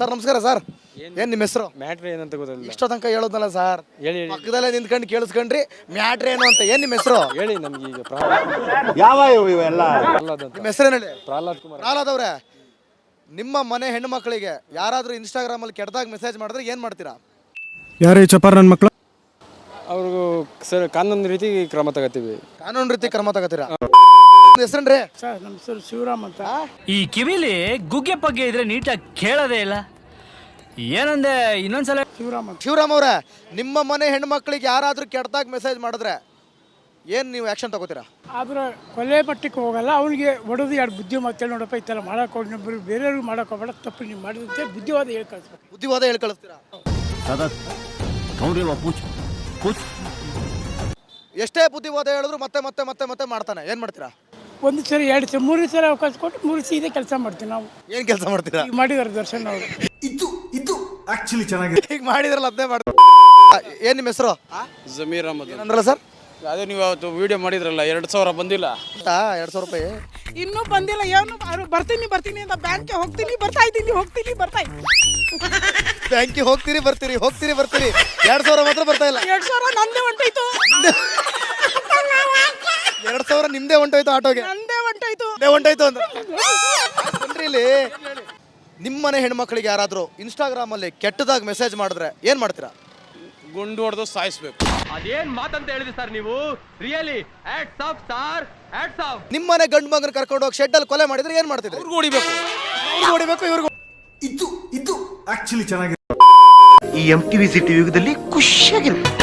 Sir ನಮಸ್ಕಾರ sir. ಏನ್ ನಿಮ್ಮ ಹೆಸರು? ಮ್ಯಾಟ್ರಿ ಏನಂತ ಗೊತ್ತಿಲ್ಲ. ಇಷ್ಟೋ ತನಕ ಹೇಳೋದಲ್ಲ ಸರ್. ಹೇಳಿ ಹೇಳಿ. ಪಕ್ಕದಲ್ಲೇ ನಿಂತ್ಕೊಂಡು ಕೇಳಿಸ್ಕೊಂಡ್ರಿ ಮ್ಯಾಟ್ರ್ ಏನು ಅಂತ. ಏನ್ ನಿಮ್ಮ ಹೆಸರು? ಹೇಳಿ ನಮ್ಗೆ ಈಗ ಪ್ರಹ್ಲಾದ್. ಯಾವ ಇವೆಲ್ಲ? ಪ್ರಹ್ಲಾದ್ ಅಂತ. ನಿಮ್ಮ ಹೆಸರೇನು ಹೇಳಿ? ಪ್ರಹ್ಲಾದ್ ಕುಮಾರ್. ಪ್ರಹ್ಲಾದ್ ಅವ್ರೆ ನಿಮ್ಮ ಮನೆ ಹೆಣ್ಣು ಮಕ್ಕಳಿಗೆ ಯಾರಾದ್ರೂ ಇನ್ಸ್ಟಾಗ್ರಾಮ್ ಅಲ್ಲಿ ಕೆಟ್ಟದಾಗ ಮೆಸೇಜ್ ಮಾಡಿದ್ರೆ ಏನ್ ಮಾಡ್ತೀರಾ? ಯಾರೇ ಚಪಾರ್ ನನ್ನ ಮಕ್ಕಳು ಅವ್ರಿಗೂ ಸರ್ ಕಾನೂನು ರೀತಿ ಕ್ರಮ ತಗೋತೀವಿ. ಕಾನೂನು ರೀತಿ ಕ್ರಮ ತಗೋತೀರಾ? ಹೆಸರೇನ್ರಿ? ಸರ್ ನಮ್ಮ ಹೆಸರು ಶಿವರಾಮ್ ಅಂತ. ಈ ಕಿವಿಲಿ ಗುಗ್ಗೆ ಪಗ್ಗೆ ಇದ್ರೆ ನೀಟಾಗಿ ಕೇಳೋದೇ ಇಲ್ಲ. ಏನಂದೆ ಇನ್ನೊಂದ್ಸಲ ಶಿವರಾಮ್ ಅಂತ. ಶಿವರಾಮ್ ಅವ್ರ ನಿಮ್ಮ ಮನೆ ಹೆಣ್ಣು ಮಕ್ಕಳಿಗೆ ಯಾರಾದ್ರೂ ಕೆಟ್ಟದಾಗ ಮೆಸೇಜ್ ಮಾಡಿದ್ರೆ ಏನ್ ನೀವು ಆಕ್ಷನ್ ತಗೋತೀರಾ? ಆದ್ರೆ ಕೊಲೆ ಮಟ್ಟಕ್ಕೆ ಹೋಗಲ್ಲ ಅವ್ನಿಗೆ ಹೊಡೆದು ಎರಡು ಬುದ್ಧಿ ಮಾತೇಳಿ ನೋಡಪ್ಪ ಇತ್ತಲ್ಲ ಥರ ಮಾಡಕ್ಕೆ ಹೋಗಿ ಇನ್ನೊಬ್ರು ಬೇರೆಯವ್ರಿಗೆ ಮಾಡಕ್ಕೆ ಹೋಗ್ಬೇಡ ತಪ್ಪು ನೀವು ಮಾಡಿದಂತೆ ಬುದ್ಧಿವಾದ ಹೇಳ್ಕೊಳ್ತೀರಾ ಬುದ್ಧಿವಾದ ಹೇಳಿ ಕಳಿಸ್ತೀರಾ ಎಷ್ಟೇ ಬುದ್ಧಿವಾದ ಹೇಳಿದ್ರು ಮತ್ತೆ ಮತ್ತೆ ಮತ್ತೆ ಮತ್ತೆ ಮಾಡ್ತಾನೆ. ಏನ್ ಮಾಡ್ತೀರಾ? ಒಂದು ಸರಿ ಎರಡು ಸರಿ ಮೂರು ಸರಿ ಅವಕಾಶ ಕೊಟ್ಟು ಮೂರು ಸೀದೆ ಕೆಲಸ ಮಾಡ್ತೀವಿ ನಾವು. ಏನ್ ಕೆಲಸ ಮಾಡ್ತೀರಾ? ಈಗ ಮಾಡಿದಾರೆ ದರ್ಶನ್ ಅವರು. ಇದು ಇದು ಆಕ್ಚುಲಿ ಚೆನ್ನಾಗಿದೆ. ಈಗ ಮಾಡಿದ್ರಲ್ಲ ಅದನ್ನೇ ಮಾಡ್ತೀರಾ ಏನ್ ನಿಮ್ಮ ಹೆಸರು? ಜಮೀರ್ ಅಹಮದ್ ಏನಂದ್ರಲ್ಲ ಸರ್? ಅದೇ ನೀವು ಅವತ್ತು ವಿಡಿಯೋ ಮಾಡಿದ್ರಲ್ಲ ಎರಡು ಸಾವಿರ ಬಂದಿಲ್ಲ. ಎರಡು ಸಾವಿರ ರೂಪಾಯಿ? ಇನ್ನೂ ಬಂದಿಲ್ಲ ಏನು ಅವ್ರು ಬರ್ತೀನಿ ಬರ್ತೀನಿ ಅಂತ ಬ್ಯಾಂಕ್ಗೆ ಹೋಗ್ತೀನಿ ಬರ್ತಾ ಇದ್ದೀನಿ ಹೋಗ್ತೀನಿ ಬರ್ತಾ ಇದ್ದೀನಿ. ಬ್ಯಾಂಕಿಗೆ ಹೋಗ್ತೀರಿ ಬರ್ತೀರಿ ಹೋಗ್ತೀರಿ ಬರ್ತೀರಿ. ಎರಡ್ ಸಾವಿರ ಮಾತ್ರ ಬರ್ತಾ ಇಲ್ಲ. ಎರಡು ಸಾವಿರ ನಂದೇ ಹೊಂಟೋಯ್ತು. ಎರಡ್ ಸಾವಿರ ನಿಮ್ದೇ ಹೊಂಟೋಯ್ತು ಆಟೋಗೆ. ನಂದೇ ಹೊಂಟೋಯ್ತು. ನಿಮ್ದೇ ಹೊಂಟೋಯ್ತು ಅಂತ ಇಲ್ಲಿ ನಿಮ್ಮ ಮನೆ ಹೆಣ್ಮಕ್ಳಿಗೆ ಯಾರಾದರೂ ಇನ್ಸ್ಟಾಗ್ರಾಮಲ್ಲಿ ಕೆಟ್ಟದಾಗ ಮೆಸೇಜ್ ಮಾಡಿದ್ರೆ ಏನು ಮಾಡ್ತೀರಾ? ಗುಂಡು ಹೊಡೆದು ಸಾಯಿಸ್ಬೇಕು. ಅದೇನ್ ಮಾತಂತ ಹೇಳಿದ್ರಿ ಸರ್ ನೀವು? Really hats off sir hats off ನಿಮ್ಮ ಮನೆ ಗಂಡು ಮಗನ ಕರ್ಕೊಂಡು ಹೋಗಿ ಶೆಡ್ ಅಲ್ಲಿ ಕೊಲೆ ಮಾಡಿದ್ರೆ ಏನ್ ಮಾಡ್ತಿದ್ರು? ಇವ್ರಿಗೂ ಹೊಡಿಬೇಕು. ಅವ್ರಿಗೆ ಹೊಡಿಬೇಕು ಇವ್ರಿಗೂ ಇದು ಇದು ಆಕ್ಚುಲಿ ಚೆನ್ನಾಗಿದೆ. ಈ ಎಂ ಟಿ ವಿ ಸಿಟಿ ಯುಗದಲ್ಲಿ ಖುಷಿಯಾಗಿರ್ಬೇಕು